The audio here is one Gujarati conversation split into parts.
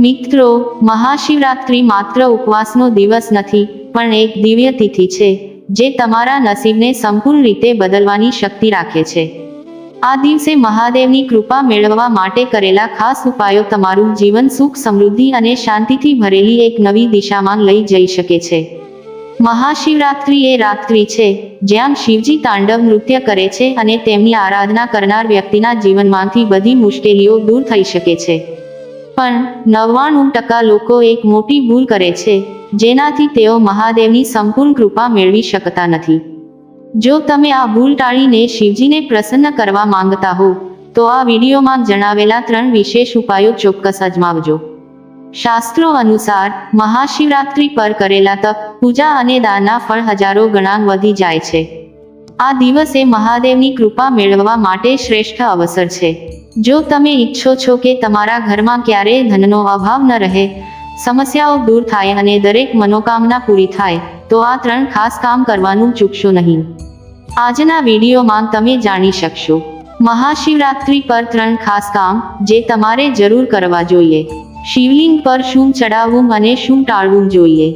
મિત્રો, મહાશિવરાત્રિ માત્ર ઉપવાસનો દિવસ નથી, પણ એક દિવ્ય તિથિ છે, જે તમારા નસીબને સંપૂર્ણ રીતે બદલવાની શક્તિ રાખે છે. આ દિવસે મહાદેવની કૃપા મેળવવા માટે કરેલા ખાસ ઉપાયો તમારું જીવન સુખ સમૃદ્ધિ અને શાંતિથી ભરેલી એક નવી દિશામાં લઈ જઈ શકે છે. મહાશિવરાત્રિ એ રાત્રિ છે, જ્યાં શિવજી તાંડવ નૃત્ય કરે છે અને તેમની આરાધના કરનાર વ્યક્તિના જીવનમાંથી બધી મુશ્કેલીઓ દૂર થઈ શકે છે. પણ નવ્વાણું ટકા લોકો એક મોટી ભૂલ કરે છે, જેનાથી તેઓ મહાદેવની સંપૂર્ણ કૃપા મેળવી શકતા નથી. જો તમે આ ભૂલ ટાળીને શિવજીને પ્રસન્ન કરવા માંગતા હો, તો આ વિડીયોમાં જણાવેલા ત્રણ વિશેષ ઉપાયો ચોક્કસ અજમાવજો. શાસ્ત્રો અનુસાર, મહાશિવરાત્રિ પર કરેલા તપ પૂજા અને દાનના ફળ હજારો ગણા વધી જાય છે. આ દિવસે મહાદેવની કૃપા મેળવવા માટે શ્રેષ્ઠ અવસર છે. જો તમે ઈચ્છો છો કે તમારા ઘરમાં ક્યારેય ધનનો અભાવ ન રહે, સમસ્યાઓ દૂર થાય અને દરેક મનોકામના પૂરી થાય, તો આ ત્રણ ખાસ કામ કરવાનું ચૂકશો નહીં. આજના વિડીયોમાં તમે જાણી શકશો. મહાશિવરાત્રિ પર ત્રણ ખાસ કામ જે તમારે જરૂર કરવા જોઈએ. શિવલિંગ પર શું ચડાવવું અને શું ટાળવું જોઈએ.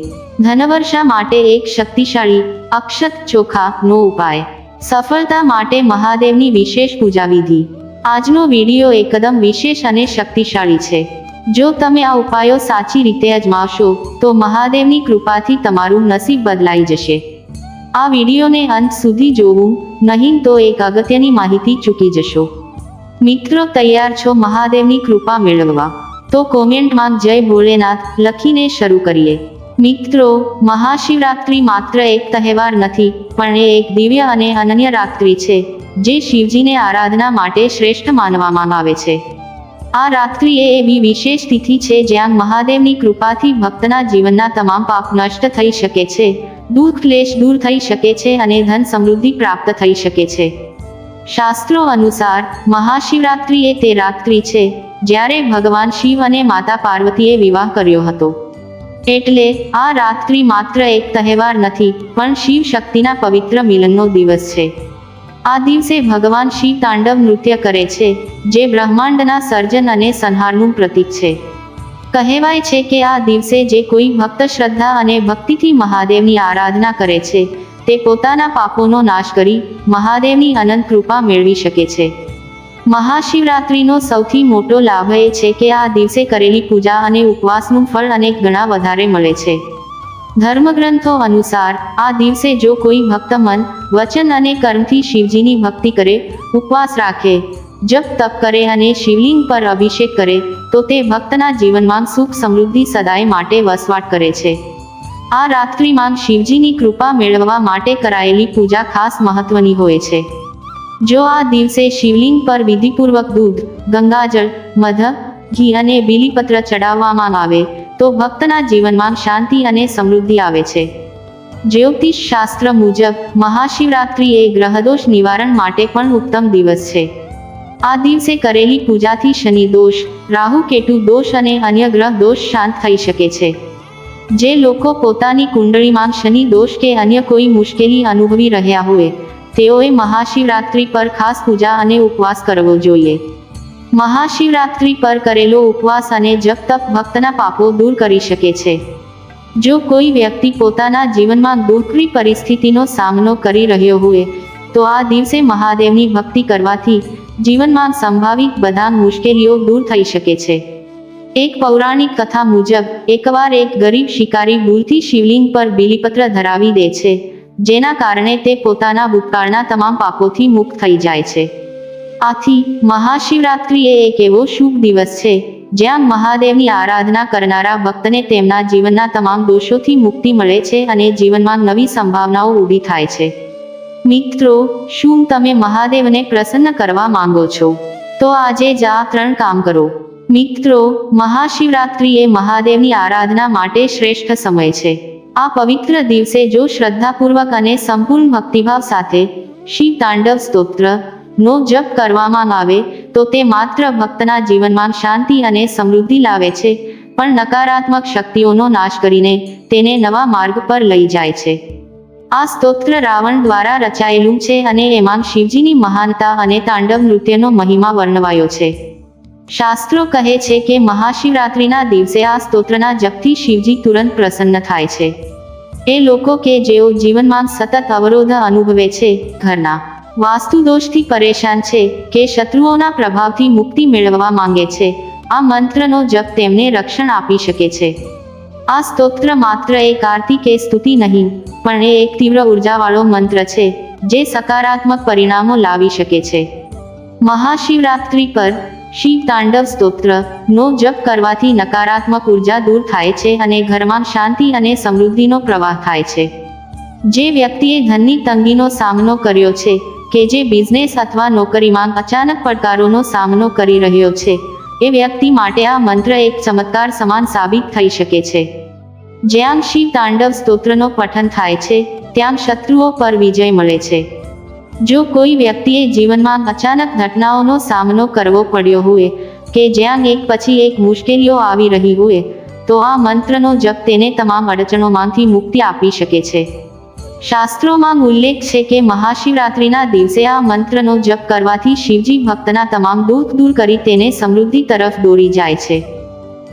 ધનવર્ષા માટે એક શક્તિશાળી અક્ષત ચોખા નો ઉપાય. સફળતા માટે મહાદેવની વિશેષ પૂજા વિધિ આજનો વીડિયો એકદમ વિશેષ અને શક્તિશાળી છે. જો તમે આ ઉપાયો સાચી રીતે અજમાવશો, તો મહાદેવની કૃપાથી તમારું નસીબ બદલાઈ જશે. આ વિડીયોને અંત સુધી જોવું, નહીં તો એક અગત્યની માહિતી ચૂકી જશો. મિત્રો તૈયાર છો મહાદેવની કૃપા મેળવવા. તો કોમેન્ટમાં જય ભોલેનાથ લખીને શરૂ કરીએ. મિત્રો, મહાશિવરાત્રિ માત્ર એક તહેવાર નથી, પણ એ એક દિવ્ય અને અનન્ય રાત્રિ છે, જે શિવજીને આરાધના માટે શ્રેષ્ઠ માનવામાં આવે છે. આ રાત્રિ એ એવી વિશેષ તિથિ છે જ્યાં મહાદેવની કૃપાથી ભક્તના જીવનના તમામ પાપ નષ્ટ થઈ શકે છે, દુઃખ ક્લેશ દૂર થઈ શકે છે અને ધન સમૃદ્ધિ પ્રાપ્ત થઈ શકે છે. શાસ્ત્રો અનુસાર, મહાશિવરાત્રિ એ તે રાત્રિ છે, જ્યારે ભગવાન શિવ અને માતા પાર્વતીએ વિવાહ કર્યો હતો. એટલે આ રાત્રિ માત્ર એક તહેવાર નથી, પણ શિવ શક્તિના પવિત્ર મિલનનો દિવસ છે. આ દિવસે ભગવાન શિવ તાંડવ નૃત્ય કરે છે, જે બ્રહ્માંડના સર્જન અને સંહારનું પ્રતીક છે. કહેવાય છે કે આ દિવસે જે કોઈ ભક્ત શ્રદ્ધા અને ભક્તિથી મહાદેવની આરાધના કરે છે, તે પોતાના પાપોનો નાશ કરી મહાદેવની અનંત કૃપા મેળવી શકે છે. મહાશિવરાત્રિનો સૌથી મોટો લાભ એ છે કે આ દિવસે કરેલી પૂજા અને ઉપવાસનું ફળ અનેક ગણા વધારે મળે છે. ધર્મગ્રંથો અનુસાર, આ દિવસે જો કોઈ ભક્ત મન, વચન અને કર્મથી શિવજીની ભક્તિ કરે, ઉપવાસ રાખે, જપ તપ કરે અને શિવલિંગ પર અભિષેક કરે, તો તે ભક્તના જીવનમાં સુખ સમૃદ્ધિ સદાય માટે વસવાટ કરે છે. આ રાત્રિમાં શિવજીની કૃપા મેળવવા માટે કરાયેલી પૂજા ખાસ મહત્વની હોય છે. જો આ દિવસે શિવલિંગ પર વિધિપૂર્વક દૂધ, ગંગાજળ, મધ, ઘી અને બીલીપત્ર ચડાવવામાં આવે, તો ભક્તના જીવનમાં શાંતિ અને સમૃદ્ધિ આવે છે. જ્યોતિષ શાસ્ત્ર મુજબ, મહાશિવરાત્રિ એ ગ્રહદોષ નિવારણ માટે પણ ઉત્તમ દિવસ છે. આ દિવસે કરેલી પૂજાથી શનિ દોષ, રાહુ કેતુ દોષ અને અન્ય ગ્રહ દોષ શાંત થઈ શકે છે. જે લોકો પોતાની કુંડળીમાં શનિ દોષ કે અન્ય કોઈ મુશ્કેલી અનુભવી રહ્યા હોય તેઓએ મહાશિવરાત્રિ પર ખાસ પૂજા અને ઉપવાસ કરવો જોઈએ. મહાશિવરાત્રિ પર કરેલો ઉપવાસ અને જપ તપ ભક્તના પાપો દૂર કરી શકે છે. જો કોઈ વ્યક્તિ પોતાના જીવનમાં દુઃખની પરિસ્થિતિનો સામનો કરી રહ્યો હોય, તો આ દિવસે મહાદેવની ભક્તિ કરવાથી જીવનમાં સંભાવિત બધા મુશ્કેલીઓ દૂર થઈ શકે છે. એક પૌરાણિક કથા મુજબ, એકવાર એક ગરીબ શિકારી ભૂલથી શિવલિંગ પર બીલીપત્ર ધરાવી દે છે. જેના કારણે તે પોતાના ભૂતકાળના તમામ પાપોથી મુક્ત થઈ જાય છે. આથી મહાશિવરાત્રિ એ એક એવો શુભ દિવસ છે, જ્યાં મહાદેવની આરાધના કરનારા ભક્તને તેમના જીવનના તમામ દોષોથી મુક્તિ મળે છે અને જીવનમાં નવી સંભાવનાઓ ઊભી થાય છે. મિત્રો, શું તમે મહાદેવને પ્રસન્ન કરવા માંગો છો? તો આજે જ ત્રણ કામ કરો. મિત્રો મહાશિવરાત્રિ એ મહાદેવની આરાધના માટે શ્રેષ્ઠ સમય છે. આ પવિત્ર દિવસે જો શ્રદ્ધાપૂર્વક અને સંપૂર્ણ ભક્તિભાવ સાથે શિવ તાંડવ સ્તોત્ર નો જપ કરવામાં આવે, તો તે માત્ર ભક્તના જીવનમાં શાંતિ અને સમૃદ્ધિ લાવે છે, પણ નકારાત્મક શક્તિઓનો નાશ કરીને તેને નવા માર્ગ પર લઈ જાય છે. આ સ્તોત્ર રાવણ દ્વારા રચાયેલું છે અને એમાં શિવજીની મહાનતા અને તાંડવ નૃત્યનો મહિમા વર્ણવાયો છે. શાસ્ત્રો કહે છે કે મહાશિવરાત્રિના દિવસે આ સ્તોત્રના જપથી શિવજી તુરંત પ્રસન્ન થાય છે. એ લોકો કે જેઓ જીવનમાં સતત અવરોધ અનુભવે છે, ઘરના વાસ્તુ દોષથી પરેશાન છે, કે શત્રુઓના પ્રભાવથી મુક્તિ મેળવવા માંગે છે, આ મંત્રનો જપ તેમને રક્ષણ આપી શકે છે. આ સ્તોત્ર માત્ર એક આરતી કે સ્તુતિ નહીં, પણ એ એક તીવ્ર ઉર્જાવાળો મંત્ર છે, જે સકારાત્મક પરિણામો લાવી શકે છે. મહાશિવરાત્રિ પર શિવ તાંડવ સ્તોત્ર. નો જપ કરવાથી નકારાત્મક ઊર્જા દૂર થાય છે અને ઘરમાં શાંતિ અને સમૃદ્ધિનો પ્રવાહ થાય છે. જે વ્યક્તિએ ધનની તંગીનો સામનો કર્યો છે, કે જે બિઝનેસ અથવા નોકરીમાં અચાનક પડકારોનો સામનો કરી રહ્યો છે, એ વ્યક્તિ માટે આ મંત્ર એક ચમત્કાર સમાન સાબિત થઈ શકે છે. જ્યાં શિવ તાંડવ સ્તોત્રનો પઠન થાય છે, ત્યાં શત્રુઓ પર વિજય મળે છે. જો કોઈ વ્યક્તિએ જીવનમાં અચાનક ઘટનાઓનો સામનો કરવો પડ્યો હોય કે જ્યાં એક પછી એક મુશ્કેલીઓ આવી રહી હોય, તો આ મંત્રનો જપ તેને તમામ અડચણોમાંથી મુક્તિ આપી શકે છે. શાસ્ત્રોમાં ઉલ્લેખ છે કે મહાશિવરાત્રિના દિવસે આ મંત્રનો જપ કરવાથી શિવજી ભક્તના તમામ દુઃખ દૂર કરી તેને સમૃદ્ધિ તરફ દોરી જાય છે.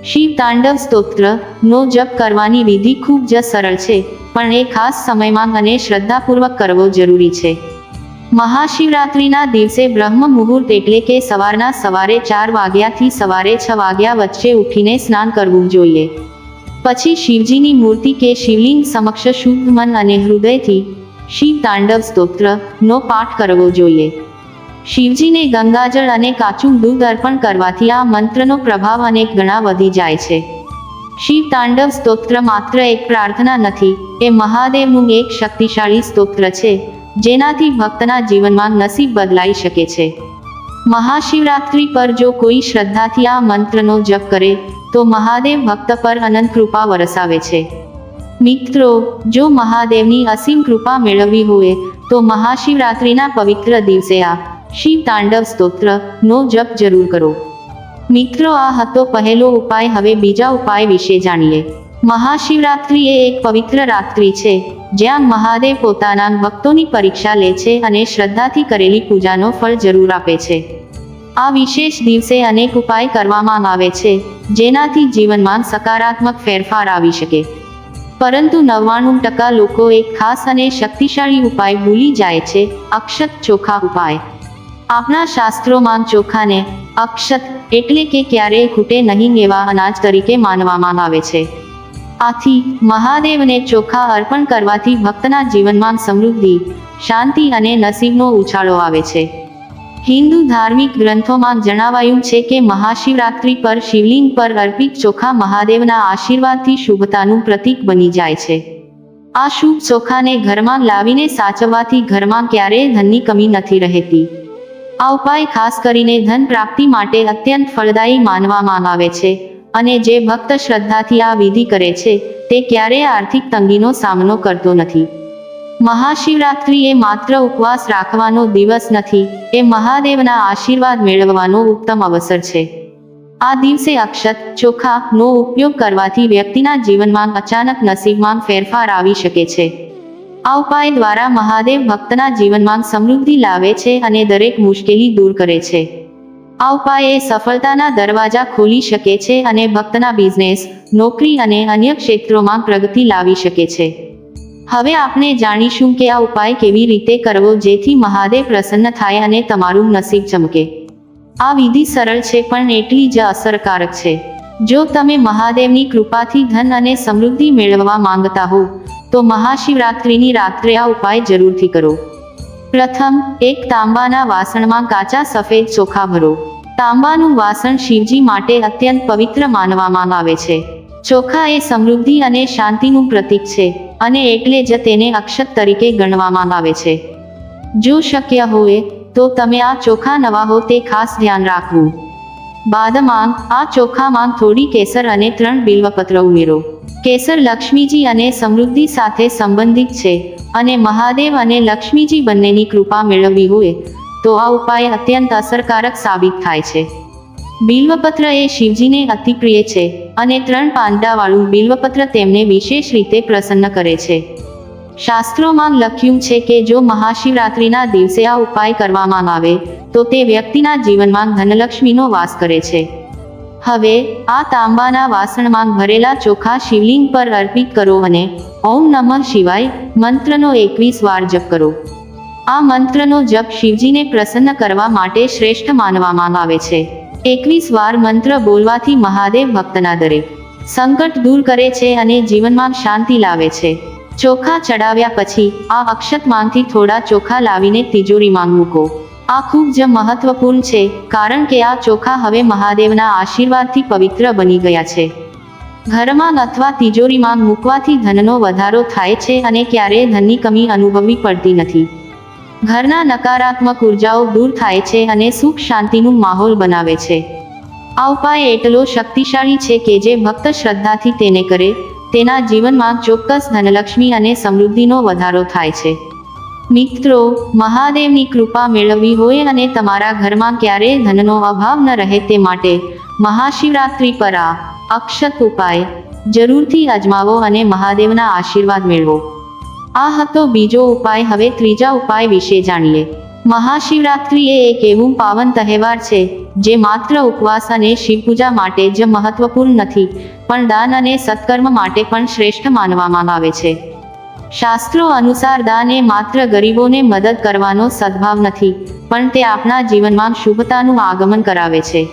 શિવ તાંડવ સ્તોત્ર નો જપ કરવાની વિધિ ખૂબ જ સરળ છે, પણ એ ખાસ સમયમાં અને શ્રદ્ધાપૂર્વક કરવો જરૂરી છે. મહાશિવરાત્રિના દિવસે બ્રહ્મ મુહૂર્ત એટલે કે સવારના સવારે ચાર વાગ્યાથી સવારે છ વાગ્યા વચ્ચે ઉઠીને સ્નાન કરવું જોઈએ. પછી શિવજીની મૂર્તિ કે શિવલિંગ સમક્ષ શુદ્ધ મન અને હૃદયથી શિવ તાંડવ સ્તોત્ર નો પાઠ કરવો જોઈએ. શિવજીને ગંગાજળ અને કાચું દૂધ અર્પણ કરવાથી આ મંત્રનો પ્રભાવ અનેક ગણા વધી જાય છે. શિવ તાંડવ સ્તોત્ર માત્ર એક પ્રાર્થના નથી, એ મહાદેવનું એક શક્તિશાળી સ્તોત્ર છે. જેનાથી ભક્તના જીવનમાં નસીબ બદલાઈ શકે છે. મહાશિવરાત્રિ પર જો કોઈ શ્રદ્ધાથી આ મંત્રનો જપ કરે, તો મહાદેવ ભક્ત પર અનંત કૃપા વરસાવે છે. મિત્રો, જો મહાદેવની અસીમ કૃપા મેળવવી હોય, તો મહાશિવરાત્રિના પવિત્ર દિવસે આ શિવ તાંડવ સ્તોત્ર નો જપ જરૂર કરો. મિત્રો, આ હતો પહેલો ઉપાય. હવે બીજા ઉપાય વિશે જાણીએ. મહાશિવરાત્રિ એ એક પવિત્ર રાત્રિ છે. જ્યાં મહાદેવ પોતાના ભક્તોની પરીક્ષા લે છે અને શ્રદ્ધાથી કરેલી પૂજાનો ફળ જરૂર આપે છે. આ વિશેષ દિવસે અનેક ઉપાય કરવામાં આવે છે, જેનાથી જીવનમાં સકારાત્મક ફેરફાર આવી શકે. પરંતુ નવ્વાણું ટકા લોકો એક ખાસ અને શક્તિશાળી ઉપાય ભૂલી જાય છે, અક્ષત ચોખા ઉપાય. આપણા શાસ્ત્રોમાં ચોખાને અક્ષત એટલે કે ક્યારેય ખૂટે નહીં એવા અનાજ તરીકે માનવામાં આવે છે. આથી મહાદેવને ચોખા અર્પણ કરવાથી ભક્તના જીવનમાં સમૃદ્ધિ, શાંતિ અને નસીબનો ઉછાળો આવે છે. હિન્દુ ધાર્મિક ગ્રંથોમાં જણાવાયું છે કે મહાશિવરાત્રિ પર શિવલિંગ પર અર્પિત ચોખા મહાદેવના આશીર્વાદથી શુભતાનું પ્રતીક બની જાય છે. આ શુભ ચોખાને ઘરમાં લાવીને સાચવવાથી ઘરમાં ક્યારેય ધનની કમી નથી રહેતી. આ ઉપાય ખાસ કરીને ધન પ્રાપ્તિ માટે અત્યંત ફળદાયી માનવામાં આવે છે. અને જે ભક્ત શ્રદ્ધાથી આ વિધિ કરે છે, તે ક્યારેય આર્થિક તંગીનો સામનો કરતો નથી. મહાશિવરાત્રિ એ માત્ર ઉપવાસ રાખવાનો દિવસ નથી, એ મહાદેવના આશીર્વાદ મેળવવાનો ઉત્તમ અવસર છે. આ દિવસે અક્ષત, ચોખા, નો ઉપયોગ કરવાથી વ્યક્તિના જીવનમાં અચાનક નસીબમાં ફેરફાર આવી શકે છે. આ ઉપાય દ્વારા મહાદેવ ભક્તના જીવનમાં સમૃદ્ધિ લાવે છે અને દરેક મુશ્કેલી દૂર કરે છે. આ ઉપાય એ સફળતાના દરવાજા ખોલી શકે છે અને ભક્તના બિઝનેસ નોકરી અને અન્ય ક્ષેત્રોમાં પ્રગતિ લાવી શકે છે. હવે આપણે જાણીશું કે આ ઉપાય કેવી રીતે કરવો જેથી મહાદેવ પ્રસન્ન થાય અને તમારું નસીબ ચમકે. આ વિધિ સરળ છે પણ એટલી જ અસરકારક છે. જો તમે મહાદેવની કૃપાથી ધન અને સમૃદ્ધિ મેળવવા માંગતા હો, તો મહાશિવરાત્રિની રાત્રે આ ઉપાય જરૂરથી કરો. પ્રથમ, એક તાંબાના વાસણમાં કાચા સફેદ ચોખા ભરો. તાંબાનું વાસણ શિવજી માટે અત્યંત પવિત્ર માનવામાં આવે છે. ચોખા એ સમૃદ્ધિ અને શાંતિનું પ્રતીક છે અને એટલે જ તેને અક્ષત તરીકે ગણવામાં આવે છે. જો શક્ય હોય, તો તમે આ ચોખા નવા હો તે ખાસ ધ્યાન રાખવું. બાદમાં, આ ચોખામાં થોડી કેસર અને ત્રણ બિલ્વપત્ર ઉમેરો. કેસર લક્ષ્મીજી અને સમૃદ્ધિ સાથે સંબંધિત છે અને મહાદેવ અને લક્ષ્મીજી બંનેની કૃપા મેળવવી હોય તો આ ઉપાય અત્યંત અસરકારક સાબિત થાય છે. બિલ્વપત્ર એ શિવજીને અતિ પ્રિય છે અને ત્રણ પાંદડાવાળું બિલ્વપત્ર તેમને વિશેષ રીતે પ્રસન્ન કરે છે. શાસ્ત્રોમાં લખ્યું છે કે જો મહાશિવરાત્રિના દિવસે આ ઉપાય કરવામાં આવે, તો તે વ્યક્તિના જીવનમાં ધનલક્ષ્મીનો વાસ કરે છે. હવે, આ તાંબાના વાસણમાં ભરેલા ચોખા શિવલિંગ પર અર્પિત કરો અને ઓમ નમઃ શિવાય મંત્રનો એકવીસ વાર જપ કરો. આ મંત્રનો જપ શિવજીને પ્રસન્ન કરવા માટે શ્રેષ્ઠ માનવામાં આવે છે. એકવીસ વાર મંત્ર બોલવાથી મહાદેવ ભક્તના દરેક સંકટ દૂર કરે છે અને જીવનમાં શાંતિ લાવે છે. ચોખા ચડાવ્યા પછી આ અક્ષતમાંથી થોડા ચોખા લાવીને તિજોરીમાં મૂકો. આ ખૂબ જ મહત્વપૂર્ણ છે, કારણ કે આ ચોખા હવે મહાદેવના આશીર્વાદથી પવિત્ર બની ગયા છે. ઘરમાં અથવા તિજોરીમાં મૂકવાથી ધનનો વધારો થાય છે અને ક્યારેય ધનની કમી અનુભવવી પડતી નથી. ઘરના નકારાત્મક ઉર્જાઓ દૂર થાય છે અને સુખ શાંતિનું માહોલ બનાવે છે. આ ઉપાય એટલો શક્તિશાળી છે કે જે ભક્ત શ્રદ્ધાથી તેને કરે, તેના જીવનમાં ચોક્કસ ધનલક્ષ્મી અને સમૃદ્ધિનો વધારો થાય છે. મિત્રો, મહાદેવની કૃપા મેળવવી હોય અને તમારા ઘરમાં ક્યારેય ધનનો અભાવ ન રહે તે માટે મહાશિવરાત્રિ પર આ અક્ષત ઉપાય જરૂરથી અજમાવો અને મહાદેવના આશીર્વાદ મેળવો. આ હતો બીજો ઉપાય. હવે ત્રીજા ઉપાય વિશે જાણીએ. મહાશિવરાત્રિ એ એક એવું પાવન તહેવાર છે, જે માત્ર ઉપવાસ અને શિવપૂજા માટે જ મહત્વપૂર્ણ નથી, પણ દાન અને સત્કર્મ માટે પણ શ્રેષ્ઠ માનવામાં આવે છે. શાસ્ત્રો અનુસાર દાન એ માત્ર ગરીબોને મદદ કરવાનો સદભાવ નથી, પણ તે આપણા જીવનમાં શુભતાનું આગમન કરાવે છે.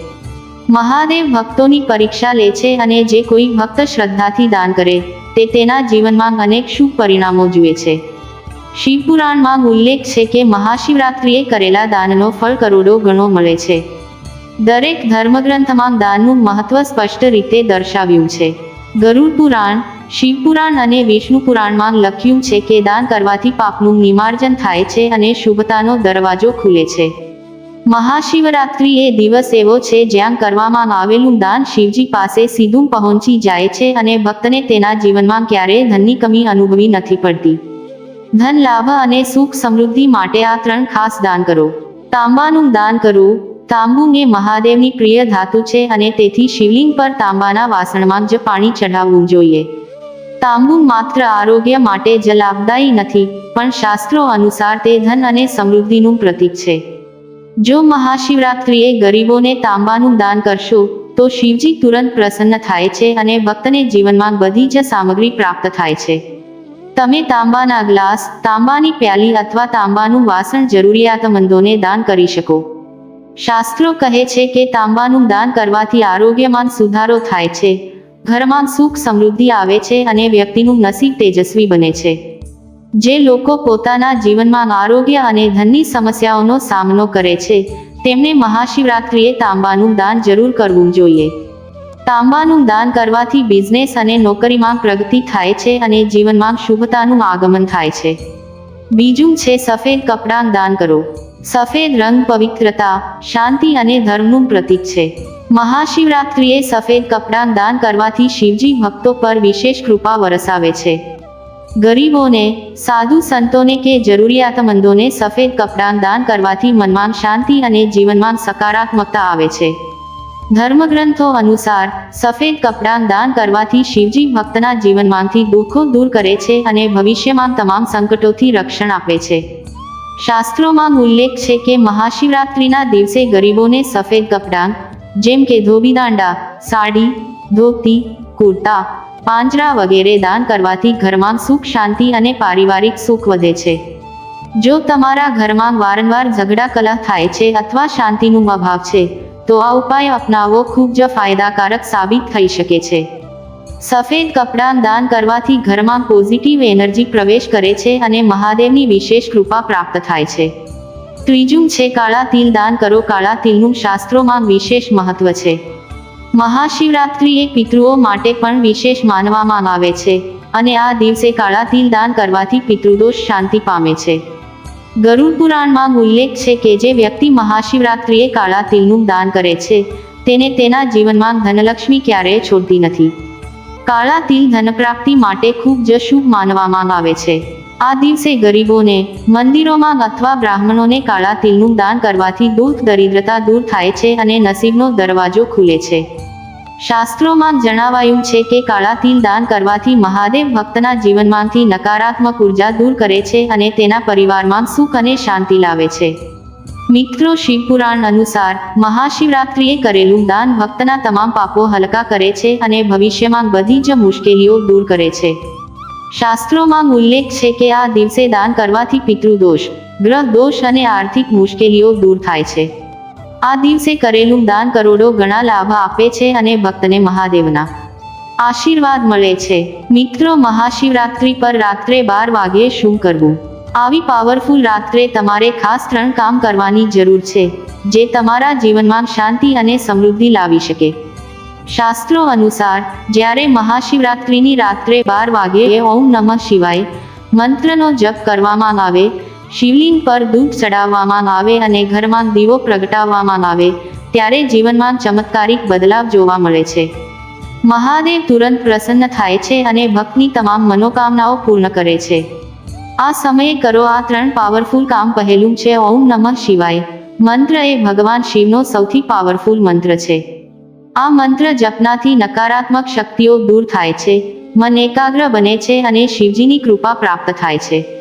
મહાદેવ ભક્તોની પરીક્ષા લે છે અને જે કોઈ ભક્ત શ્રદ્ધાથી દાન કરે તે તેના જીવનમાં અનેક શુભ પરિણામો જુએ છે. શિવપુરાણમાં ઉલ્લેખ છે કે મહાશિવરાત્રિએ કરેલા દાનનો ફળ કરોડો ગણો મળે છે. દરેક ધર્મગ્રંથમાં દાનનું મહત્વ સ્પષ્ટ રીતે દર્શાવ્યું છે. ગરુડ પુરાણ, શિવપુરાણ અને વિષ્ણુ પુરાણમાં લખ્યું છે કે દાન કરવાથી પાપનું નિમાર્જન થાય છે અને શુભતાનો દરવાજો ખુલે છે. મહાશિવરાત્રિ એ દિવસ એવો છે જ્યાં કરવામાં આવેલું દાન શિવજી પાસે સીધું પહોંચી જાય છે અને ભક્તને તેના જીવનમાં ક્યારેય ધનની કમી અનુભવી નથી પડતી. ધન, લાભ અને સુખ સમૃદ્ધિ માટે આ ત્રણ ખાસ દાન કરો. તાંબાનું દાન કરવું તાંબુ એ મહાદેવની પ્રિય ધાતુ છે અને તેથી શિવલિંગ પર તાંબાના વાસણમાં જ પાણી ચઢાવવું જોઈએ. તાંબુ માત્ર આરોગ્ય માટે જ લાભદાયી નથી, પણ શાસ્ત્રો અનુસાર તે ધન અને સમૃદ્ધિનું પ્રતીક છે. જો મહાશિવરાત્રિએ ગરીબોને તાંબાનું દાન કરશો, તો શિવજી તુરંત પ્રસન્ન થાય છે અને ભક્તને જીવનમાં બધી જ સામગ્રી પ્રાપ્ત થાય છે. તમે તાંબાના ગ્લાસ, તાંબાની પ્યાલી અથવા તાંબાનું વાસણ જરૂરિયાતમંદોને દાન કરી શકો. શાસ્ત્રો કહે છે કે તાંબાનું દાન કરવાથી આરોગ્યમાં સુધારો થાય છે. ઘરમાં સુખ સમૃદ્ધિ આવે છે અને વ્યક્તિનું નસીબ તેજસ્વી બને છે. જે લોકો પોતાના જીવનમાં આરોગ્ય અને ધનની સમસ્યાઓનો સામનો કરે છે તેમણે મહાશિવરાત્રિએ તાંબાનું દાન જરૂર કરવું જોઈએ. તાંબાનું દાન કરવાથી બિઝનેસ અને નોકરીમાં પ્રગતિ થાય છે અને જીવનમાં શુભતાનું આગમન થાય છે. બીજું છે સફેદ કપડાં દાન કરો. સફેદ રંગ પવિત્રતા, શાંતિ અને ધર્મનું પ્રતીક છે. મહાશિવરાત્રિએ સફેદ કપડાં દાન કરવાથી શિવજી ભક્તો પર વિશેષ કૃપા વરસાવે છે. ગરીબોને, સાધુ સંતોને કે જરૂરિયાતમંદોને સફેદ કપડાં દાન કરવાથી મનમાં શાંતિ અને જીવનમાં સકારાત્મકતા આવે છે. ધર્મગ્રંથો અનુસાર, સફેદ કપડાં દાન કરવાથી શિવજી ભક્તના જીવનમાંથી દુઃખો દૂર કરે છે અને ભવિષ્યમાં તમામ સંકટોથી રક્ષણ આપે છે. શાસ્ત્રોમાં ઉલ્લેખ છે કે મહાશિવરાત્રિના દિવસે ગરીબોને સફેદ કપડાં, જેમ કે ધોબીદાંડા સાડી, ધોતી, કુર્તા પાંજરા વગેરે દાન કરવાથી ઘરમાં સુખ, શાંતિ અને પારિવારિક સુખ વધે છે. જો તમારા ઘરમાં વારંવાર ઝઘડા કલા થાય છે અથવા શાંતિનું અભાવ છે, તો આ ઉપાય અપનાવવો ખૂબ જ ફાયદાકારક સાબિત થઈ શકે છે. સફેદ કપડાં દાન કરવાથી ઘરમાં પોઝિટિવ એનર્જી પ્રવેશ કરે છે અને મહાદેવની વિશેષ કૃપા પ્રાપ્ત થાય છે. ત્રીજું છે, કાળા તિલ દાન કરો. કાળા તિલનું શાસ્ત્રોમાં વિશેષ મહત્વ છે. મહાશિવરાત્રિ એ પિતૃઓ માટે પણ વિશેષ માનવામાં આવે છે અને આ દિવસે કાળા તિલ દાન કરવાથી પિતૃદોષ શાંતિ પામે છે. ગરુડ પુરાણમાં ઉલ્લેખ છે કે જે વ્યક્તિ મહાશિવરાત્રિએ કાળા તિલનું દાન કરે છે, તેને તેના જીવનમાં ધનલક્ષ્મી ક્યારેય છોડતી નથી. કાળા તિલ ધનપ્રાપ્તિ માટે ખૂબ જ શુભ માનવામાં આવે છે. આ દિવસે ગરીબોને, મંદિરોમાં અથવા બ્રાહ્મણોને કાળા તિલનું દાન કરવાથી દુઃખ, દરિદ્રતા દૂર થાય છે અને નસીબનો દરવાજો ખુલે છે. શાસ્ત્રોમાં જણાવાયું છે કે કાળા તિલ દાન કરવાથી મહાદેવ ભક્તના જીવનમાંથી નકારાત્મક ઊર્જા દૂર કરે છે અને તેના પરિવારમાં સુખ અને શાંતિ લાવે છે. મિત્રો, શિવપુરાણ અનુસાર મહાશિવરાત્રિએ કરેલું દાન ભક્તના તમામ પાપો હલકા કરે છે અને ભવિષ્યમાં બધી જ મુશ્કેલીઓ દૂર કરે છે. શાસ્ત્રોમાં ઉલ્લેખ છે કે આ દિવસે દાન કરવાથી પિતૃદોષ ગ્રહ દોષ અને આર્થિક મુશ્કેલીઓ દૂર થાય છે. આ દિવસે કરેલું દાન કરોડો ગણા લાભ આપે છે અને ભક્તને મહાદેવના આશીર્વાદ મળે છે. મિત્રો મહાશિવરાત્રિ પર રાત્રે બાર વાગ્યે શું કરવું? આવી પાવરફુલ રાત્રે તમારે ખાસ ત્રણ કામ કરવાની જરૂર છે, જે તમારા જીવનમાં શાંતિ અને સમૃદ્ધિ લાવી શકે. શાસ્ત્રો અનુસાર, જ્યારે મહાશિવરાત્રિની રાત્રે બાર વાગ્યે ઓમ નમઃ શિવાય મંત્રનો જપ કરવામાં આવે શિવલિંગ પર દૂધ ચડાવવામાં આવે અને ઘરમાં દીવો પ્રગટાવવામાં આવે, ત્યારે જીવનમાં ચમત્કારિક બદલાવ જોવા મળે છે. મહાદેવ તુરંત પ્રસન્ન થાય છે અને ભક્તની તમામ મનોકામનાઓ પૂર્ણ કરે છે. આ સમયે કરો આ ત્રણ પાવરફુલ કામ પહેલું છે, ઓમ નમઃ શિવાય. મંત્ર એ ભગવાન શિવનો સૌથી પાવરફુલ મંત્ર છે. આ મંત્ર જપનાથી નકારાત્મક શક્તિઓ દૂર થાય છે, મન એકાગ્ર બને છે અને શિવજીની કૃપા પ્રાપ્ત થાય છે.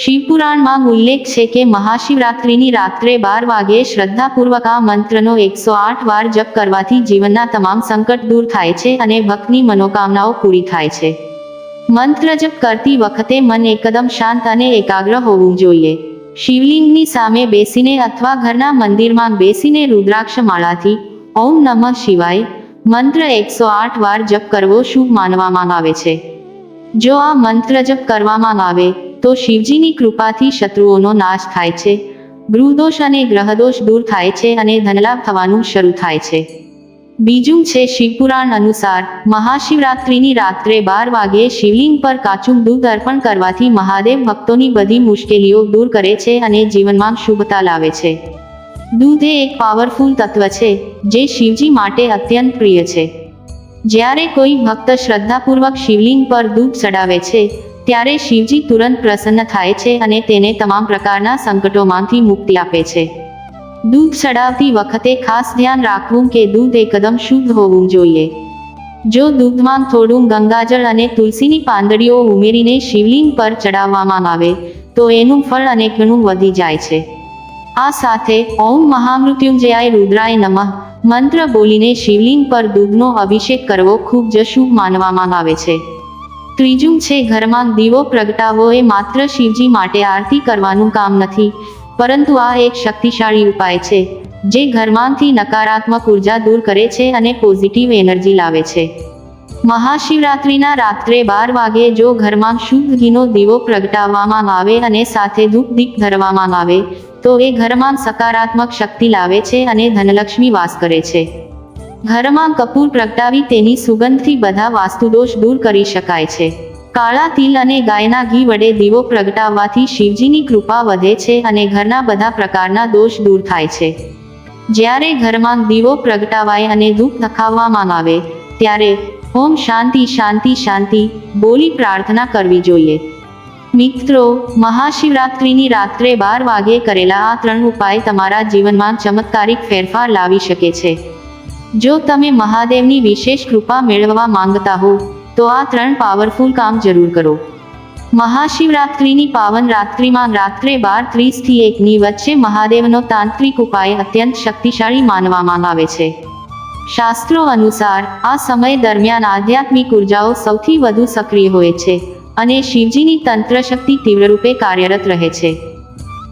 શિવપુરાણમાં ઉલ્લેખ છે કે મહાશિવરાત્રિની રાત્રે બાર વાગ્યે શ્રદ્ધાપૂર્વક આ મંત્રનો એકસો આઠ વાર જપ કરવાથી જીવનના તમામ સંકટ દૂર થાય છે અને ભક્તની મનોકામનાઓ પૂરી થાય છે. મંત્ર જપ કરતી વખતે મન એકદમ શાંત અને એકાગ્ર હોવું જોઈએ. શિવલિંગની સામે બેસીને અથવા ઘરના મંદિરમાં બેસીને રુદ્રાક્ષ માળાથી ઓમ નમઃ શિવાય મંત્ર એકસો આઠ વાર જપ કરવો શુભ માનવામાં આવે છે. જો આ મંત્ર જપ કરવામાં આવે તો શિવજીની કૃપાથી શત્રુઓનો નાશ થાય છે. ગૃહદોષ અને ગ્રહદોષ દૂર થાય છે અને ધનલાભ થવાનું શરૂ થાય છે. બીજું છે શિવપુરાણ અનુસાર, મહાશિવરાત્રિની રાત્રે બાર વાગ્યે શિવલિંગ પર કાચું દૂધ અર્પણ કરવાથી મહાદેવ ભક્તોની બધી મુશ્કેલીઓ દૂર કરે છે અને જીવનમાં શુભતા લાવે છે. દૂધ એ એક પાવરફુલ તત્વ છે, જે શિવજી માટે અત્યંત પ્રિય છે. જ્યારે કોઈ ભક્ત શ્રદ્ધાપૂર્વક શિવલિંગ પર દૂધ ચડાવે છે ત્યારે શિવજી તુરંત પ્રસન્ન થાય છે અને તેને તમામ પ્રકારના સંકટોમાંથી મુક્તિ આપે છે. દૂધ ચડાવતી વખતે ખાસ ધ્યાન રાખવું કે દૂધ એકદમ શુદ્ધ હોવું જોઈએ. જો દૂધમાં થોડું ગંગાજળ અને તુલસીની પાંદડીઓ ઉમેરીને શિવલિંગ પર ચડાવવામાં આવે, તો એનું ફળ અનેક ગણું વધી જાય છે. આ સાથે ઓમ મહામૃત્યુંજયાય રુદ્રાય નમઃ મંત્ર બોલીને શિવલિંગ પર દૂધનો અભિષેક કરવો ખૂબ જ શુભ માનવામાં આવે છે. ત્રીજું છે, ઘરમાં દીવો પ્રગટાવો એ માત્ર શિવજી માટે આરતી કરવાનું કામ નથી, પરંતુ આ એક શક્તિશાળી ઉપાય છે, જે ઘરમાંથી નકારાત્મક ઊર્જા દૂર કરે છે અને પોઝિટિવ એનર્જી લાવે છે. મહાશિવરાત્રિના રાત્રે બાર વાગે જો ઘરમાં શુદ્ધ ઘીનો દીવો પ્રગટાવવામાં આવે અને સાથે ધૂપ દીપ ધરવામાં આવે, તો એ ઘરમાં સકારાત્મક શક્તિ લાવે છે અને ધનલક્ષ્મી વાસ કરે છે. ઘરમાં કપૂર પ્રગટાવી તેની સુગંધથી બધા વાસ્તુદોષ દૂર કરી શકાય છે. કાળા તિલ અને ગાયના ઘી વડે દીવો પ્રગટાવવાથી શિવજીની કૃપા વધે છે અને ઘરના બધા પ્રકારના દોષ દૂર થાય છે. જ્યારે ઘરમાં દીવો પ્રગટાવાય અને ધૂપ નખાવવામાં આવે, ત્યારે ઓમ શાંતિ શાંતિ શાંતિ, બોલી પ્રાર્થના કરવી જોઈએ. મિત્રો, મહાશિવરાત્રિની રાત્રે બાર વાગે કરેલા આ ત્રણ ઉપાય તમારા જીવનમાં ચમત્કારિક ફેરફાર લાવી શકે છે. જો તમે મહાદેવની વિશેષ કૃપા મેળવવા માંગતા હો, તો આ ત્રણ પાવરફુલ કામ જરૂર કરો. મહાશિવરાત્રિની પાવન રાત્રિમાં રાત્રે બાર ત્રીસથી એકની વચ્ચે મહાદેવનો તાંત્રિક ઉપાય અત્યંત શક્તિશાળી માનવામાં આવે છે. શાસ્ત્રો અનુસાર, આ સમય દરમિયાન આધ્યાત્મિક ઉર્જાઓ સૌથી વધુ સક્રિય હોય છે અને શિવજીની તંત્ર શક્તિ તીવ્ર રૂપે કાર્યરત રહે છે.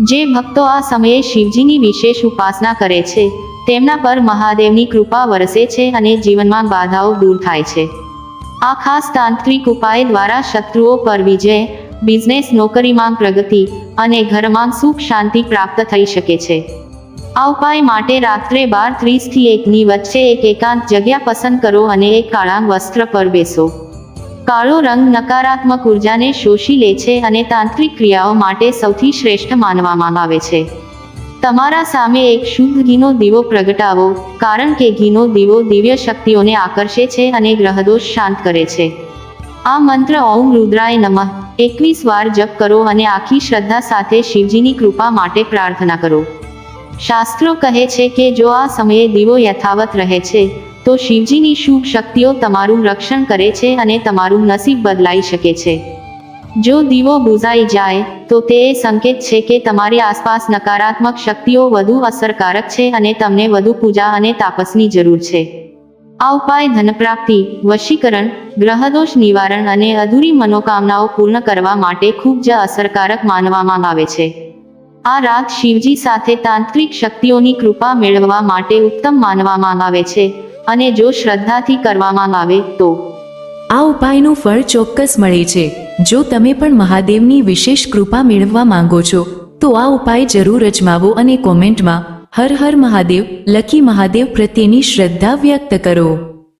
જે ભક્તો આ સમયે શિવજીની વિશેષ ઉપાસના કરે છે તેમના પર મહાદેવની કૃપા વરસે છે અને જીવનમાં બાધાઓ દૂર થાય છે. આ ખાસ તાંત્રિક ઉપાય દ્વારા શત્રુઓ પર વિજય બિઝનેસ નોકરીમાં પ્રગતિ અને ઘરમાં સુખ શાંતિ પ્રાપ્ત થઈ શકે છે. આ ઉપાય માટે રાત્રે બાર ત્રીસથી એકની વચ્ચે એક એકાંત જગ્યા પસંદ કરો અને એક કાળા વસ્ત્ર પર બેસો. કાળો રંગ નકારાત્મક ઉર્જાને શોષી લે છે અને તાંત્રિક ક્રિયાઓ માટે સૌથી શ્રેષ્ઠ માનવામાં આવે છે. તમારા સામે એક શુદ્ધ ઘીનો દીવો પ્રગટાવો, કારણ કે ઘીનો દીવો દિવ્ય શક્તિઓને આકર્ષે છે અને ગ્રહદોષ શાંત કરે છે. આ મંત્ર ઓમ રુદ્રાય નમઃ. એકવીસ વાર જપ કરો અને આખી શ્રદ્ધા સાથે શિવજીની કૃપા માટે પ્રાર્થના કરો. શાસ્ત્રો કહે છે કે જો આ સમયે દીવો યથાવત રહે છે, તો શિવજીની શુભ શક્તિઓ તમારું રક્ષણ કરે છે અને તમારું નસીબ બદલાઈ શકે છે. જો દીવો બુઝાઈ જાય, તો તે એ સંકેત છે કે તમારી આસપાસ નકારાત્મક શક્તિઓ વધુ અસરકારક છે અને તમને વધુ પૂજા અને તાપસની જરૂર છે. આ ઉપાય ધનપ્રાપ્તિ, વશીકરણ, ગ્રહદોષ નિવારણ અને અધૂરી મનોકામનાઓ પૂર્ણ કરવા માટે ખૂબ જ અસરકારક માનવામાં આવે છે. આ રાત શિવજી સાથે તાંત્રિક શક્તિઓની કૃપા મેળવવા માટે ઉત્તમ માનવામાં આવે છે અને જો શ્રદ્ધાથી કરવામાં આવે, તો આ ઉપાયનું ફળ ચોક્કસ મળે છે. જો તમે પણ મહાદેવની વિશેષ કૃપા મેળવવા માંગો છો, તો આ ઉપાય જરૂર અજમાવો અને કોમેન્ટમાં હર હર મહાદેવ લકી મહાદેવ પ્રત્યેની શ્રદ્ધા વ્યક્ત કરો.